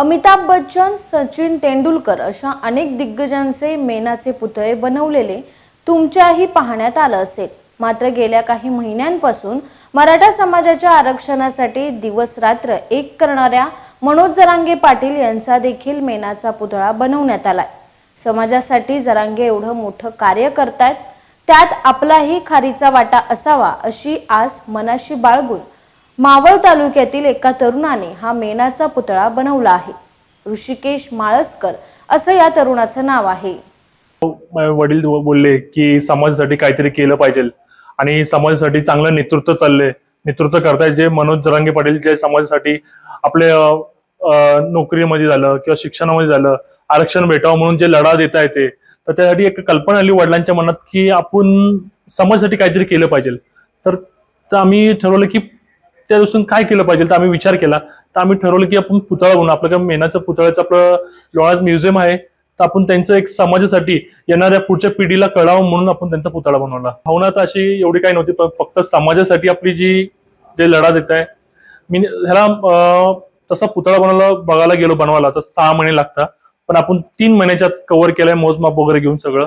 अमिताभ बच्चन सचिन तेंडुलकर अशा अनेक दिग्गजांचे मेनाचे पुतळे बनवलेले तुमच्याही पाहण्यात आलं असेल. मात्र गेल्या काही महिन्यांपासून मराठा समाजाच्या आरक्षणासाठी दिवस रात्र एक करणाऱ्या मनोज जरांगे पाटील यांचा देखील मेनाचा पुतळा बनवण्यात आलाय. समाजासाठी जरांगे एवढं मोठं कार्य करतायत त्यात आपलाही खारीचा वाटा असावा अशी आस मनाशी बाळगून मावळ तालुक्यातील एका तरुणाने हा मेणाचा पुतळा बनवला आहे. ऋषिकेश माळसकर असं या तरुणाचं नाव आहे. वडील बोलले की समाजासाठी काहीतरी केलं पाहिजे आणि समाजासाठी चांगलं नेतृत्व चाललंय. नेतृत्व करताय जे मनोज जरांगे पाटील जे समाजासाठी आपले नोकरीमध्ये झालं किंवा शिक्षणामध्ये झालं आरक्षण भेटावं म्हणून जे लढा देत आहे ते तर त्यासाठी एक कल्पना आली वडिलांच्या मनात की आपण समाजासाठी काहीतरी केलं पाहिजे. तर तर आम्ही ठरवलं की त्या दिवसून काय केलं पाहिजे? तर आम्ही विचार केला. तर आम्ही ठरवलं की आपण पुतळा बनवू. आपलं मेनाचं पुतळ्याचं आपलं लोणावळ्यात म्युझियम आहे. तर आपण त्यांचं एक समाजासाठी येणाऱ्या पुढच्या पिढीला कळावं म्हणून आपण त्यांचा पुतळा बनवला. भावना तर अशी एवढी काही नव्हती पण फक्त समाजासाठी आपली जी जे लढा देत आहे. मी ह्याला तसा पुतळा बनवला बघायला गेलो बनवायला तर सहा महिने लागतात. पण आपण तीन महिन्याच्यात कव्हर केलाय मोजमाप वगैरे घेऊन सगळं.